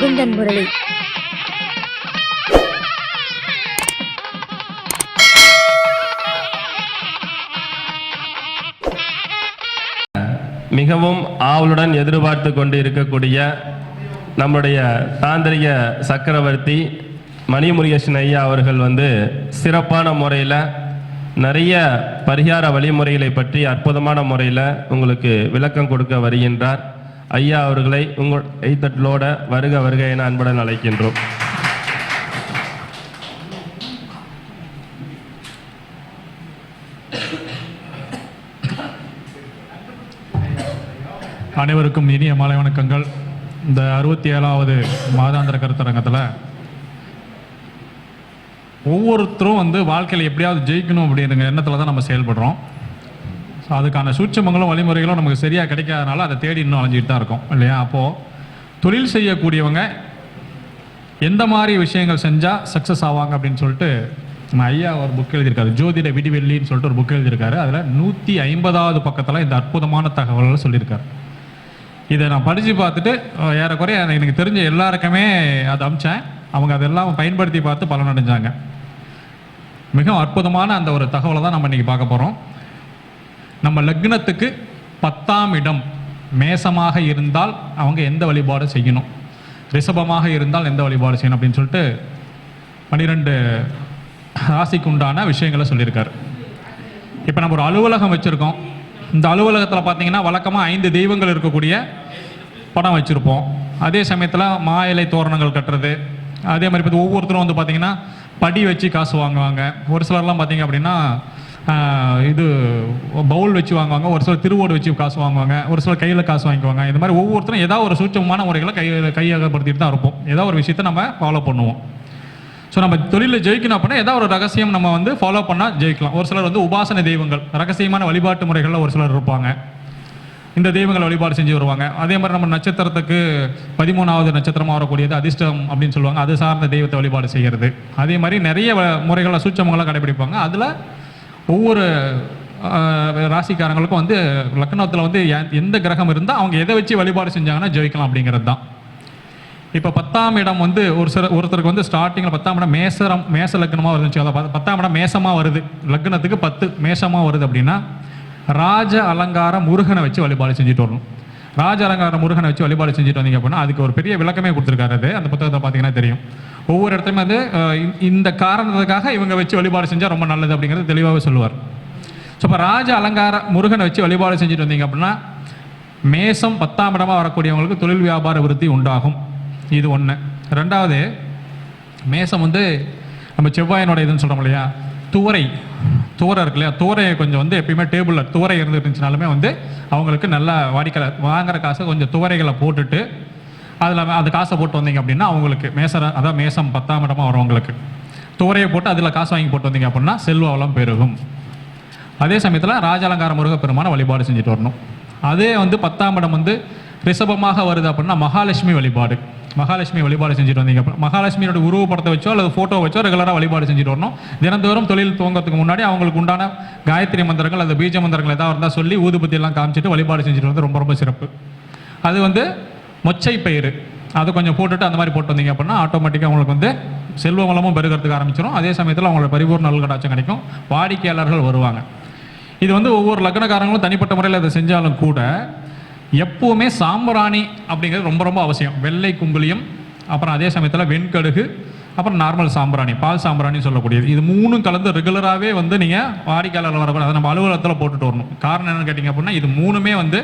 முகுந்தன் முரளி. மிகவும் ஆவலுடன் எதிர்பார்த்து கொண்டு இருக்கக்கூடிய நம்முடைய தாந்திரிக சக்கரவர்த்தி மணிமுருகேசன் ஐயா அவர்கள் வந்து சிறப்பான முறையில் நிறைய பரிகார வழிமுறைகளை பற்றி அற்புதமான முறையில் உங்களுக்கு விளக்கம் கொடுக்க வருகின்றார். ஐயா அவர்களை உங்கள் எய்தட்லோட வருக வருக என அன்புடன் அழைக்கின்றோம். அனைவருக்கும் இனிய மாலை வணக்கங்கள். இந்த அறுபத்தி ஏழாவது மாதாந்திர கருத்தரங்கத்தில் ஒவ்வொருத்தரும் வந்து வாழ்க்கையில் எப்படியாவது ஜெயிக்கணும் அப்படிங்கிற எண்ணத்தில் தான் நம்ம செயல்படுறோம். அதுக்கான சூட்சமங்களும் வழிமுறைகளும் நமக்கு சரியாக கிடைக்காதனால அதை தேடி இன்னும் அலைஞ்சிக்கிட்டு தான் இருக்கும் இல்லையா? அப்போது தொழில் செய்யக்கூடியவங்க எந்த மாதிரி விஷயங்கள் செஞ்சால் சக்ஸஸ் ஆவாங்க அப்படின்னு சொல்லிட்டு நம்ம ஐயா ஒரு புக் எழுதியிருக்காரு. ஜோதிட விடிவெள்ளின்னு சொல்லிட்டு ஒரு புக் எழுதியிருக்காரு. அதில் நூற்றி ஐம்பதாவது பக்கத்தில் இந்த அற்புதமான தகவல்களை சொல்லியிருக்காரு. இதை நான் படித்து பார்த்துட்டு ஏறக்குறைய எனக்கு தெரிஞ்ச எல்லாருக்குமே அதை அமிச்சேன். அவங்க அதெல்லாம் பயன்படுத்தி பார்த்து பலனடைஞ்சாங்க. மிகவும் அற்புதமான அந்த ஒரு தகவலை தான் நம்ம இன்றைக்கி பார்க்க போகிறோம் நம்ம லக்னத்துக்கு பத்தாம் இடம். மேசமாக இருந்தால் அவங்க எந்த வழிபாடு செய்யணும்? ரிஷபமாக இருந்தால் எந்த வழிபாடு செய்யணும் அப்படின்னு சொல்லிட்டு பன்னிரெண்டு ராசிக்கு உண்டான விஷயங்களை சொல்லியிருக்காரு. இப்போ நம்ம ஒரு அலுவலகம் வச்சுருக்கோம். இந்த அலுவலகத்தில் பார்த்தீங்கன்னா வழக்கமாக ஐந்து தெய்வங்கள் இருக்கக்கூடிய படம் வச்சுருப்போம். அதே சமயத்தில் மா இலை தோரணங்கள் கட்டுறது. அதே மாதிரி இப்போ ஒவ்வொருத்தரும் வந்து பார்த்திங்கன்னா படி வச்சு காசு வாங்குவாங்க. ஒரு சிலர்லாம் பார்த்தீங்க அப்படின்னா இது பவுல் வச்சு வாங்குவாங்க ஒரு சிலர் திருவோடு வச்சு காசு வாங்குவாங்க ஒரு சிலர் கையில் காசு வாங்கிக்குவாங்க. இந்த மாதிரி ஒவ்வொருத்தரும் ஏதாவது ஒரு சூட்சமான முறைகளை கை கையகப்படுத்திட்டு தான் இருப்போம். ஏதாவது ஒரு விஷயத்தை நம்ம ஃபாலோ பண்ணுவோம். ஸோ நம்ம தொழிலில் ஜெயிக்கணும் அப்படின்னா ஏதாவது ஒரு ரகசியம் நம்ம வந்து ஃபாலோ பண்ணால் ஜெயிக்கலாம். ஒரு சிலர் வந்து உபாசன தெய்வங்கள் ரகசியமான வழிபாட்டு முறைகளில் ஒரு சிலர் இருப்பாங்க. இந்த தெய்வங்களை வழிபாடு செஞ்சு வருவாங்க. அதே மாதிரி நம்ம நட்சத்திரத்துக்கு பதிமூணாவது நட்சத்திரமாக வரக்கூடியது அதிர்ஷ்டம் அப்படின்னு சொல்லுவாங்க. அது சார்ந்த தெய்வத்தை வழிபாடு செய்கிறது அதே மாதிரி நிறைய வ- முறைகளை சூட்சமங்களாக கடைபிடிப்பாங்க. அதில் ஒவ்வொரு ராசிக்காரங்களுக்கும் வந்து லக்னத்தில் வந்து எந்த கிரகம் இருந்தால் அவங்க எதை வச்சு வழிபாடு செஞ்சாங்கன்னா ஜெயிக்கலாம் அப்படிங்கிறது தான். இப்போ பத்தாம் இடம் வந்து ஒரு சில ஒருத்தருக்கு வந்து ஸ்டார்டிங்கில் பத்தாம் இடம் மேசரம் மேச லக்னமாக வருதுன்னு அதை பத்தாம் இடம் மேசமாக வருது. லக்னத்துக்கு பத்து மேசமாக வருது அப்படின்னா ராஜ அலங்கார முருகனை வச்சு வழிபாடு செஞ்சுட்டு வரணும். ராஜ அலங்கார முருகனை வச்சு வழிபாடு செஞ்சுட்டு வந்தீங்க அப்படின்னா அதுக்கு ஒரு பெரிய விளக்கமே கொடுத்துருக்காரு அது. அந்த புத்தகத்தை பார்த்தீங்கன்னா தெரியும். ஒவ்வொரு இடத்துலையும் வந்து இந்த- காரணத்துக்காக இவங்க வச்சு வழிபாடு செஞ்சால் ரொம்ப நல்லது அப்படிங்கிறது தெளிவாகவே சொல்லுவார். ஸோ இப்போ ராஜ அலங்கார முருகனை வச்சு வழிபாடு செஞ்சுட்டு வந்தீங்க அப்படின்னா மேசம் பத்தாம் இடமாக வரக்கூடியவங்களுக்கு தொழில் வியாபார விருத்தி உண்டாகும். இது ஒன்று ரெண்டாவது மேசம் வந்து நம்ம செவ்வாயினோட இதுன்னு சொல்கிறோம் இல்லையா? துவரை. தோரை இருக்கு இல்லையா? துவரையை கொஞ்சம் வந்து எப்பயுமே டேபிளில் தோரை இருந்துருந்துச்சுனாலுமே வந்து அவங்களுக்கு நல்லா வாடிக்கையாளர் வாங்குற காசை கொஞ்சம் துவரைகளை போட்டுட்டு அதில் அது காசை போட்டு வந்தீங்க அப்படின்னா அவங்களுக்கு மேசர அதான் மேசம் பத்தாம் இடமா வரவங்களுக்கு துவரையை போட்டு அதில் காசு வாங்கி போட்டு வந்தீங்க அப்படின்னா செல்வாவளம் பெருகும். அதே சமயத்தில் ராஜாலங்கார முருகப்பெருமான வழிபாடு செஞ்சுட்டு வரணும். அதே வந்து பத்தாம் இடம் வந்து ரிஷபமாக வருது அப்படின்னா மகாலட்சுமி வழிபாடு. மகாலட்சுமி வழிபாடு செஞ்சுட்டு வந்தீங்க மகாலட்சுமியோட உருவப்படத்தை வச்சோ அல்லது ஃபோட்டோ வச்சோ ரெகுலராக வழிபாடு செஞ்சுட்டு வரணும். தினந்தோறும் தொழில் துவங்கறதுக்கு முன்னாடி அவங்களுக்கு உண்டான காயத்ரி மந்திரங்கள் அல்லது பீஜ மந்திரங்கள் ஏதாவது இருந்தால் சொல்லி ஊதுபத்தி எல்லாம் காமிச்சிட்டு வழிபாடு செஞ்சுட்டு வந்து ரொம்ப ரொம்ப சிறப்பு. அது வந்து மொச்சை பயிறு. அதை கொஞ்சம் போட்டுட்டு அந்த மாதிரி போட்டு வந்தீங்க அப்படின்னா ஆட்டோமேட்டிக்காக உங்களுக்கு வந்து செல்வ வளமும் பெருகிறதுக்கு ஆரம்பிச்சிடும் அதே சமயத்தில் அவங்களோட பரிபூர்ண நல்கடாச்சம் கிடைக்கும். வாடிக்கையாளர்கள் வருவாங்க. இது வந்து ஒவ்வொரு லக்னக்காரங்களும் தனிப்பட்ட முறையில் அதை செஞ்சாலும் கூட எப்போவுமே சாம்பிராணி அப்படிங்கிறது ரொம்ப ரொம்ப அவசியம். வெள்ளை குங்குலியம் அப்புறம் அதே சமயத்தில் வெண்கடுகு அப்புறம் நார்மல் சாம்பிராணி பால் சாம்பிராணி சொல்லக்கூடியது. இது மூணும் கலந்து ரெகுலராகவே வந்து நீங்கள் வாடிக்கையாளர் வரக்கூடாது. அதை நம்ம அலுவலகத்தில் போட்டுட்டு வரணும். காரணம் என்னென்னு கேட்டிங்க அப்படின்னா இது மூணுமே வந்து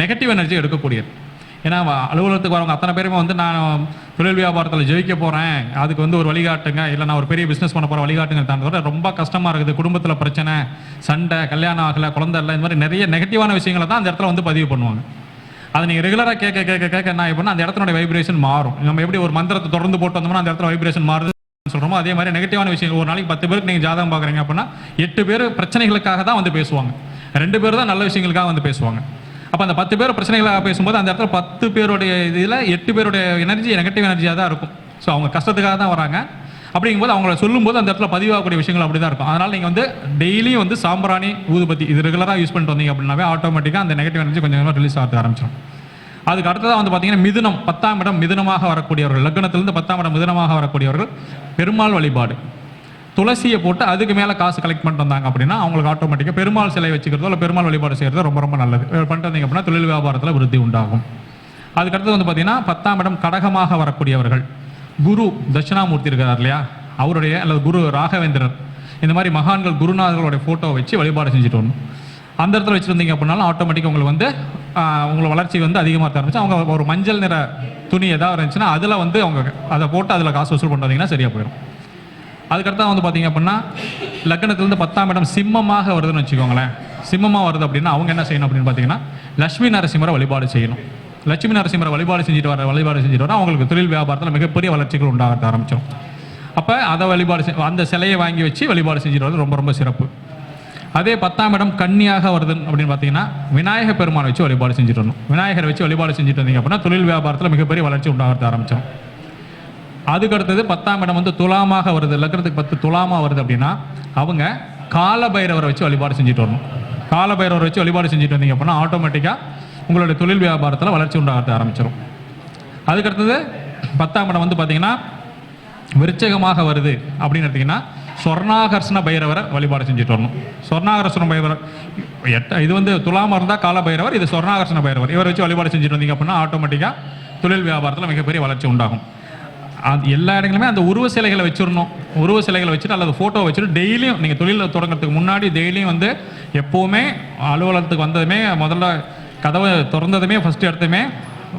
நெகட்டிவ் எனர்ஜி எடுக்கக்கூடியது. ஏன்னா அலுவலகத்துக்கு வரவங்க அத்தனை பேருமே வந்து நான் தொழில் வியாபாரத்தில் ஜெயிக்க போகிறேன் அதுக்கு வந்து ஒரு வழிகாட்டுங்க. இல்லை நான் ஒரு பெரிய பிஸ்னஸ் பண்ண போகிற வழிகாட்டுங்க தவிர ரொம்ப கஷ்டமாக இருக்குது. குடும்பத்தில் பிரச்சனை சண்டை கல்யாணம் ஆகலை குழந்தை இல்லை இந்த மாதிரி நிறைய நெகட்டிவான விஷயங்களை தான் அந்த இடத்துல வந்து பதிவு பண்ணுவாங்க. அதை நீங்கள் ரெகுலராக கேட்க கேட்க கேட்க என்ன ஆகும் அந்த இடத்துல வைப்ரேஷன் மாறும். நம்ம எப்படி ஒரு மந்திரத்தை தொடர்ந்து போட்டு வந்தோம்னா அந்த இடத்துல வைப்ரேஷன் மாறுது சொல்கிறோமோ அதே மாதிரி நெகட்டிவான விஷயங்கள். ஒரு நாளைக்கு பத்து பேருக்கு நீங்கள் ஜாதகம் பார்க்குறீங்க அப்படின்னா எட்டு பேர் பிரச்சனைகளுக்காக தான் வந்து பேசுவாங்க. ரெண்டு பேர் தான் நல்ல விஷயங்களுக்காக வந்து பேசுவாங்க. அப்போ அந்த பத்து பேர் பிரச்சனைகளாக பேசும்போது அந்த இடத்துல பத்து பேருடைய இதில் எட்டு பேருடைய எனர்ஜி நெகட்டிவ் எனர்ஜியாக தான் இருக்கும். ஸோ அவங்க கஷ்டத்துக்காக தான் வராங்க. அப்படிங்கும்போது அவங்கள சொல்லும்போது அந்த இடத்துல பதிவாகக்கூடிய விஷயங்கள் அப்படி தான் இருக்கும். அதனால் நீங்கள் வந்து டெய்லியும் வந்து சாம்பிராணி ஊதுபத்தி இது ரெகுலராக யூஸ் பண்ணிட்டு வந்தீங்க அப்படின்னாவே ஆட்டோமேட்டிக்காக அந்த நெகட்டிவ் எனர்ஜி கொஞ்சம் கொஞ்சமாக ரிலீஸ் ஆக ஆரம்பிச்சிடும் அதுக்கு அடுத்ததாக வந்து பார்த்தீங்கன்னா மிதுனம் பத்தாம் இடம் மிதுனமாக வரக்கூடியவர்கள். லக்னத்திலிருந்து பத்தாம் இடம் மிதுனமாக வரக்கூடியவர்கள். பெருமாள் வழிபாடு. துளசியை போட்டு அதுக்கு மேலே காசு கலெக்ட் பண்ணிட்டு வந்தாங்க அப்படின்னா அவங்களுக்கு ஆட்டோமேட்டிக்காக பெருமாள் சிலை வச்சுக்கிறதோ இல்லை பெருமாள் வழிபாடு செய்கிறது ரொம்ப ரொம்ப நல்லது. பண்ணிட்டு வந்தீங்க அப்படின்னா தொழில் வியாபாரத்தில் விருத்தி உண்டாகும். அதுக்கடுத்து வந்து பார்த்தீங்கன்னா பத்தாம் இடம் கடகமாக வரக்கூடியவர்கள். குரு தட்சிணாமூர்த்தி இருக்கிறார் இல்லையா? அவருடைய அல்லது குரு ராகவேந்திரர். இந்த மாதிரி மகான்கள் குருநாதர்களுடைய ஃபோட்டோவை வச்சு வழிபாடு செஞ்சுட்டு வரணும். அந்த இடத்துல வச்சுருந்தீங்க அப்படின்னாலும் ஆட்டோமேட்டிக்காக உங்களுக்கு வந்து ஆஹ், உங்களை வளர்ச்சி வந்து அதிகமாக ஆரம்பிச்சு அவங்க ஒரு மஞ்சள் நிற துணி எதாவது இருந்துச்சுன்னா அதில் வந்து அவங்க அதை போட்டு அதில் காசு வசூல் பண்ணுறீங்கன்னா சரியாக போயிடும் அதுக்கடுத்தா வந்து பார்த்தீங்க அப்படின்னா லக்னத்திலிருந்து பத்தாம் இடம் சிம்மமாக வருதுன்னு வச்சுக்கோங்களேன். சிம்மமாக வருது அப்படின்னா அவங்க என்ன செய்யணும் அப்படின்னு பார்த்தீங்கன்னா லட்சுமி நரசிம்மரை வழிபாடு செய்யணும். லட்சுமி நரசிம்மரை வழிபாடு செஞ்சுட்டு வர வழிபாடு செஞ்சுட்டு வர அவங்களுக்கு தொழில் வியாபாரத்தில் மிகப்பெரிய வளர்ச்சிகள் உண்டாக ஆரம்பிச்சிடும் அப்போ அதை வழிபாடு செய் அந்த சிலையை வாங்கி வச்சு வழிபாடு செஞ்சுட்டு வரது ரொம்ப ரொம்ப சிறப்பு. அதே பத்தாம் இடம் கன்னியாக வருது அப்படின்னு பார்த்தீங்கன்னா விநாயக பெருமானை வச்சு வழிபாடு செஞ்சுட்டு வரணும். விநாயகரை வச்சு வழிபாடு செஞ்சுட்டு வந்தீங்க அப்படின்னா தொழில் வியாபாரத்தில் மிகப்பெரிய வளர்ச்சி உண்டாக ஆரம்பிச்சிடும் அதுக்கு அடுத்தது பத்தாம் இடம் வந்து துலாமாக வருது. லக்னத்துக்கு பத்து துலாமா வருது அப்படின்னா அவங்க கால பைரவரை வச்சு வழிபாடு செஞ்சுட்டு வரணும். கால பைரவரை வச்சு வழிபாடு செஞ்சுட்டு வந்தீங்க அப்படின்னா ஆட்டோமேட்டிக்காக உங்களுடைய தொழில் வியாபாரத்தில் வளர்ச்சி உண்டாக ஆரம்பிச்சிடும் அதுக்கு அடுத்தது பத்தாம் இடம் வந்து பார்த்தீங்கன்னா விருச்சகமாக வருது அப்படின்னு எடுத்தீங்கன்னா சொர்ணாகர்ஷ்ண பைரவரை வழிபாடு செஞ்சுட்டு வரணும். சொர்ணாகர்ஷ்ண பைரவர் எட்ட இது வந்து துலாம இருந்தால் கால பைரவர் இது சொர்ணாகர்ஷ்ண பைரவர். இவரை வச்சு வழிபாடு செஞ்சுட்டு வந்தீங்க அப்படின்னா ஆட்டோமேட்டிக்காக தொழில் வியாபாரத்தில் மிகப்பெரிய வளர்ச்சி உண்டாகும். அது எல்லா இடங்களுமே அந்த உருவ சிலைகளை வச்சிடணும். உருவ சிலைகளை வச்சுட்டு அல்லது ஃபோட்டோ வச்சுட்டு டெய்லியும் நீங்கள் தொழில் தொடங்குறதுக்கு முன்னாடி டெய்லியும் வந்து எப்போவுமே அலுவலகத்துக்கு வந்ததுமே முதல்ல கதவை திறந்ததுமே ஃபஸ்ட்டு எடுத்துமே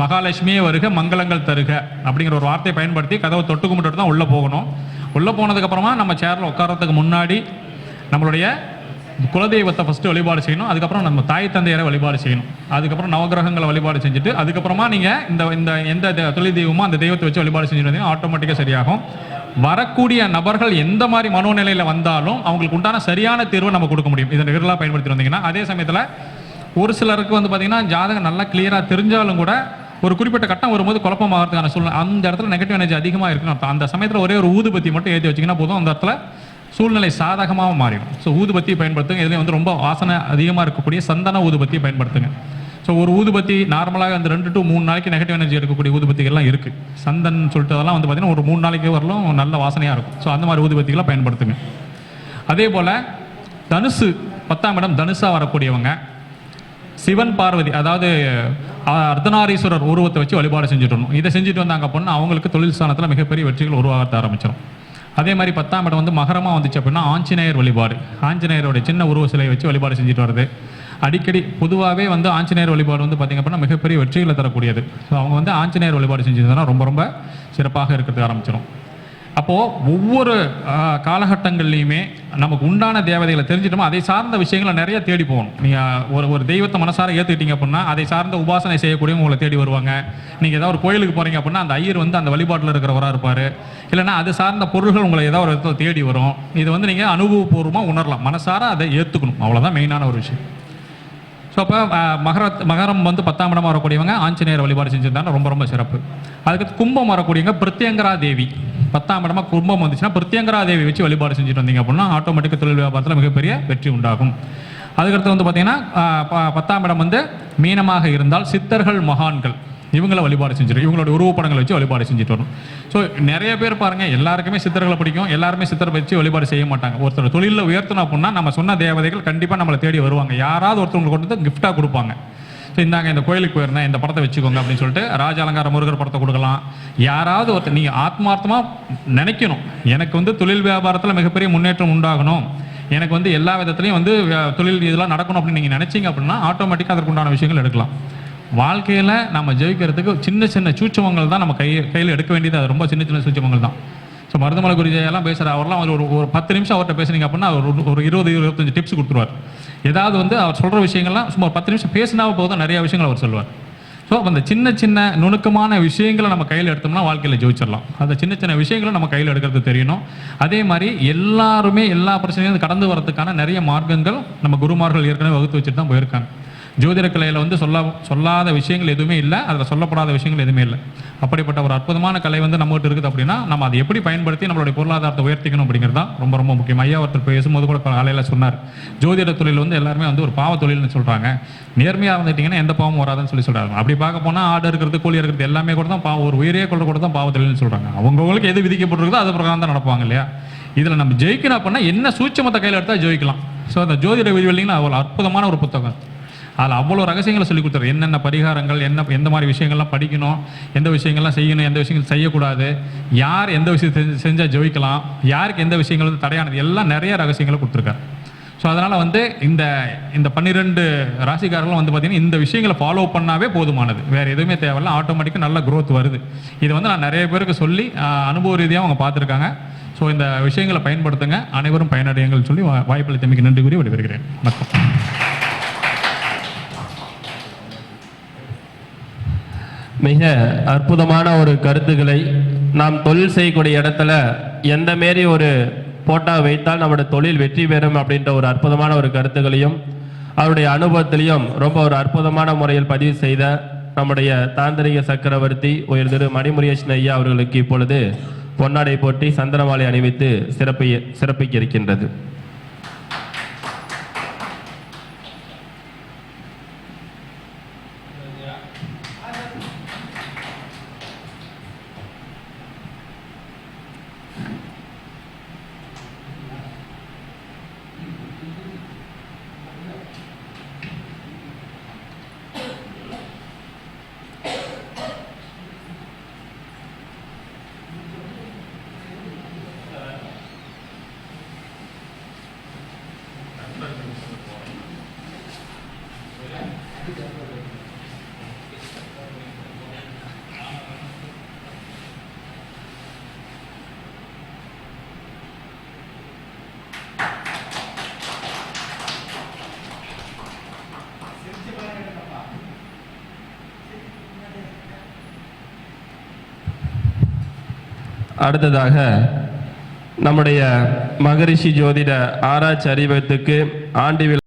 மகாலட்சுமியே வருக மங்களங்கள் தருக அப்படிங்கிற ஒரு வார்த்தையை பயன்படுத்தி கதவை தொட்டு கும்பிட்டு தான் உள்ளே போகணும். உள்ளே போனதுக்கப்புறமா நம்ம சேரில் உட்கார்றதுக்கு முன்னாடி நம்மளுடைய குலதெய்வத்தை ஃபஸ்ட்டு வழிபாடு செய்யணும். அதுக்கப்புறம் நம்ம தாய் தந்தையரை வழிபாடு செய்யணும். அதுக்கப்புறம் நவகிரகங்களை வழிபாடு செஞ்சுட்டு அதுக்கப்புறமா நீங்கள் இந்த இந்த எந்த தொழில் தெய்வமோ அந்த தெய்வத்தை வச்சு வழிபாடு செஞ்சுட்டு ஆட்டோமேட்டிக்காக சரியாகும். வரக்கூடிய நபர்கள் எந்த மாதிரி மனோநிலையில் வந்தாலும் அவங்களுக்கு உண்டான சரியான தீர்வை நம்ம கொடுக்க முடியும். இதை நிகழ்லாம் பயன்படுத்தி வந்தீங்கன்னா அதே சமயத்தில் ஒரு சிலருக்கு வந்து பார்த்தீங்கன்னா ஜாதகம் நல்லா கிளியராக தெரிஞ்சாலும் கூட ஒரு குறிப்பிட்ட கட்டம் வரும்போது குழப்பமாகறதுக்கான சூழ்நிலை அந்த இடத்துல நெகட்டிவ் எனர்ஜி அதிகமாக இருக்குன்னு அர்த்தம். அந்த சமயத்தில் ஒரே ஒரு ஊதுபத்தி மட்டும் ஏற்றி வச்சிங்கன்னா போதும். அந்த இடத்துல சூழ்நிலை சாதகமாக மாறிடும். ஸோ ஊதுபத்தி பயன்படுத்துங்க. இதுலேயும் வந்து ரொம்ப வாசனை அதிகமாக இருக்கக்கூடிய சந்தன ஊதுபத்தியை பயன்படுத்துங்க. ஸோ ஒரு ஊதுபத்தி நார்மலாக அந்த ரெண்டு டு மூணு நாளைக்கு நெகட்டிவ் எனர்ஜி எடுக்கக்கூடிய ஊதுபத்திகள்லாம் இருக்குது சந்தன் சொல்லிட்டு அதெல்லாம் வந்து பார்த்தீங்கன்னா ஒரு மூணு நாளைக்கு வரலும் நல்ல வாசனையாக இருக்கும். ஸோ அந்த மாதிரி ஊதுபத்திகளை பயன்படுத்துங்க. அதே போல் தனுசு பத்தாம் இடம் தனுசாக வரக்கூடியவங்க சிவன் பார்வதி அதாவது அர்த்தநாரீஸ்வரர் உருவத்தை வச்சு வழிபாடு செஞ்சுட்டு வரணும். இதை செஞ்சுட்டு வந்தாங்க அப்படின்னா அவங்களுக்கு தொழில் ஸ்தானத்தில் மிகப்பெரிய வெற்றிகள் உருவாக ஆரம்பிச்சிடும் அதே மாதிரி பத்தாம் இடம் வந்து மகரமாக வந்துச்சு அப்படின்னா ஆஞ்சநேயர் வழிபாடு. ஆஞ்சநேயரோட சின்ன உருவ சிலையை வச்சு வழிபாடு செஞ்சுட்டு வருது அடிக்கடி பொதுவாகவே வந்து ஆஞ்சநேயர் வழிபாடு வந்து பார்த்திங்க அப்படின்னா மிகப்பெரிய வெற்றிகளை தரக்கூடியது. ஸோ அவங்க வந்து ஆஞ்சநேயர் வழிபாடு செஞ்சதுன்னா ரொம்ப ரொம்ப சிறப்பாக இருக்கிறதுக்கு ஆரம்பிச்சிடும் அப்போது ஒவ்வொரு காலகட்டங்கள்லையுமே நமக்கு உண்டான தேவதைகளை தெரிஞ்சிட்டோமோ அதை சார்ந்த விஷயங்களை நிறைய தேடி போகணும். நீங்கள் ஒரு ஒரு தெய்வத்தை மனசார ஏற்றுக்கிட்டீங்க அப்படின்னா அதை சார்ந்த உபாசனை செய்யக்கூடியவங்க உங்களை தேடி வருவாங்க. நீங்கள் ஏதாவது ஒரு கோயிலுக்கு போகிறீங்க அப்படின்னா அந்த ஐயர் வந்து அந்த வழிபாட்டில் இருக்கிறவராக இருப்பார். இல்லைன்னா அது சார்ந்த பொருள்கள் உங்களை ஏதாவது ஒரு இடத்துல தேடி வரும். இது வந்து நீங்கள் அனுபவபூர்வமாக உணரலாம். மனசார அதை ஏற்றுக்கணும் அவ்வளோதான் மெயினான ஒரு விஷயம். ஸோ அப்போ மகர மகரம் வந்து பத்தாம் இடமாக வரக்கூடியவங்க ஆஞ்சநேயர் வழிபாடு செஞ்சிருந்தாங்க ரொம்ப ரொம்ப சிறப்பு. அதுக்கு கும்பம் வரக்கூடியவங்க பிரத்யங்கரா தேவி. பத்தாம் இடமா கும்பம் வந்துச்சுன்னா பிரத்யங்கரா தேவி வச்சு வழிபாடு செஞ்சுட்டு வந்தீங்க அப்படின்னா ஆட்டோமேட்டிக் தொழில் வியாபாரத்தில் மிகப்பெரிய வெற்றி உண்டாகும். அதுக்கடுத்து வந்து பார்த்தீங்கன்னா ப- பத்தாம் இடம் வந்து மீனமாக இருந்தால் சித்தர்கள் மகான்கள் இவங்கள வழிபாடு செஞ்சிடும் இவங்களோட உருவப்படங்களை வச்சு வழிபாடு செஞ்சுட்டு வரும் ஸோ நிறைய பேர் பாருங்க எல்லாருக்குமே சித்தர்களை பிடிக்கும் எல்லாருமே சித்தரை வச்சு வழிபாடு செய்ய மாட்டாங்க. ஒருத்தர் தொழிலில் உயர்த்தணும் அப்படின்னா நம்ம சொன்ன தேவதைகள் கண்டிப்பாக நம்மளை தேடி வருவாங்க. யாராவது ஒருத்தவங்களுக்கு கொண்டு வந்து கிஃப்டாக கொடுப்பாங்க. ஸோ இந்தாங்க இந்த கோயிலுக்கு போயிருந்தேன். இந்த படத்தை வச்சுக்கோங்க அப்படின்னு சொல்லிட்டு ராஜ அலங்கார முருகர் படத்தை கொடுக்கலாம். யாராவது ஒருத்தர் நீங்கள் ஆத்மார்த்தமாக நினைக்கணும். எனக்கு வந்து தொழில் வியாபாரத்தில் மிகப்பெரிய முன்னேற்றம் உண்டாகணும். எனக்கு வந்து எல்லா விதத்துலையும் வந்து தொழில் இதெல்லாம் நடக்கணும் அப்படின்னு நீங்கள் நினச்சிங்க அப்படின்னா ஆட்டோமேட்டிக்காக அதற்குண்டான விஷயங்கள் எடுக்கலாம். வாழ்க்கையில் நம்ம ஜெயிக்கிறதுக்கு சின்ன சின்ன சூட்சமங்கள் தான் நம்ம கை கையில் எடுக்க வேண்டியது. அது ரொம்ப சின்ன சின்ன சூட்சமங்கள் தான். ஸோ மருதமலை குருஜையெல்லாம் பேசுகிற அவர்லாம் ஒரு ஒரு பத்து நிமிஷம் அவர்கிட்ட பேசுனீங்க அப்படின்னா அவர் ஒரு- ஒரு இருபது இருபத்தஞ்சு டிப்ஸ் கொடுத்துருவார். ஏதாவது வந்து அவர் சொல்கிற விஷயங்கள்லாம் சும்மா ஒரு பத்து நிமிஷம் பேசினா போதும். நிறைய விஷயங்கள் அவர் சொல்லுவார். ஸோ அந்த சின்ன சின்ன நுணுக்கமான விஷயங்களை நம்ம கையில் எடுத்தோம்னா வாழ்க்கையில் ஜெயிச்சிடலாம். அந்த சின்ன சின்ன விஷயங்களை நம்ம கையில் எடுக்கிறது தெரியணும். அதே மாதிரி எல்லாருமே எல்லா பிரச்சனையும் கடந்து வரதுக்கான நிறைய மார்க்கங்கள் நம்ம குருமார்கள் ஏற்கனவே வகுத்து வச்சுட்டு தான் போயிருக்காங்க. ஜோதிட கலையில் வந்து சொல்ல சொல்லாத விஷயங்கள் எதுவுமே இல்லை. அதில் சொல்லப்படாத விஷயங்கள் எதுவுமே இல்லை. அப்படிப்பட்ட ஒரு அற்புதமான கலை வந்து நம்மகிட்ட இருக்குது அப்படின்னா நம்ம அதை எப்படி பயன்படுத்தி நம்மளுடைய பொருளாதாரத்தை உயர்த்திக்கணும் அப்படிங்கிறது தான் ரொம்ப ரொம்ப முக்கியம். ஐயா ஒருத்தர் பேசும்போது கூட காலையில் சொன்னார். ஜோதிட தொழில் வந்து எல்லாருமே வந்து ஒரு பாவ தொழில்னு சொல்கிறாங்க நேர்மையாக இருந்துட்டிங்கன்னா எந்த பாவமும் வராதுன்னு சொல்லி சொல்கிறாங்க அப்படி பார்க்க போனால் ஆடு இருக்கிறது கோழி இருக்கிறது எல்லாமே கூட தான் பாவம். ஒரு உயிரே கொள்ள கூட தான் பாவ தொழில்னு சொல்கிறாங்க அவங்கவுங்களுக்கு எது விதிக்கப்பட்டிருக்குதோ அது பிரகாரம் தான் நடப்பாங்க இல்லையா? இதில் நம்ம ஜெயிக்கணும் அப்படின்னா என்ன சூட்சமத்தை கையில் எடுத்தால் ஜெயிக்கலாம். ஸோ அந்த ஜோதிட விதிவெளிங்கன்னா அவ்வளோ அற்புதமான ஒரு புத்தகம். அதில் அவ்வளோ ரகசியங்களை சொல்லி கொடுத்தாரு. என்னென்ன பரிகாரங்கள் என்ன எந்த மாதிரி விஷயங்கள்லாம் படிக்கணும் எந்த விஷயங்கள்லாம் செய்யணும் எந்த விஷயங்கள் செய்யக்கூடாது யார் எந்த விஷயத்தை செஞ்சால் ஜெயிக்கலாம் யாருக்கு எந்த விஷயங்கள் வந்து தடையானது எல்லாம் நிறைய ரகசியங்களை கொடுத்துருக்காரு. ஸோ அதனால் வந்து இந்த இந்த பன்னிரெண்டு ராசிக்காரர்களும் வந்து பார்த்திங்கன்னா இந்த விஷயங்களை ஃபாலோ பண்ணாவே போதுமானது. வேறு எதுவுமே தேவையில்ல. ஆட்டோமேட்டிக்காக நல்ல க்ரோத் வருது. இது வந்து நான் நிறைய பேருக்கு சொல்லி அனுபவ ரீதியாக அவங்க பார்த்துருக்காங்க. ஸோ இந்த விஷயங்களை பயன்படுத்துங்க. அனைவரும் பயனடையுங்கள் சொல்லி வா- வாய்ப்பளித்தமைக்கு நன்றி கூறி விடைபெறுகிறேன். வணக்கம். மிக அற்புதமான ஒரு கருத்துக்களை நாம் தொழில் செய்யக்கூடிய இடத்துல எந்த மாரி ஒரு போட்டா வைத்தால் நம்முடைய தொழில் வெற்றி பெறும் அப்படின்ற ஒரு அற்புதமான ஒரு கருத்துக்களையும் அவருடைய அனுபவத்திலையும் ரொம்ப ஒரு அற்புதமான முறையில் பதிவு செய்த நம்முடைய தாந்திரிக சக்கரவர்த்தி உயர் திரு மணிமுரியேஷன் ஐயா அவர்களுக்கு இப்பொழுது பொன்னாடை போட்டி சந்திரமாலை அணிவித்து சிறப்பி சிறப்பிக்க இருக்கின்றது. அடுத்ததாக நம்முடைய மகரிஷி ஜோதிட ஆராய்ச்சி அறிவகத்துக்கு ஆண்டு விழா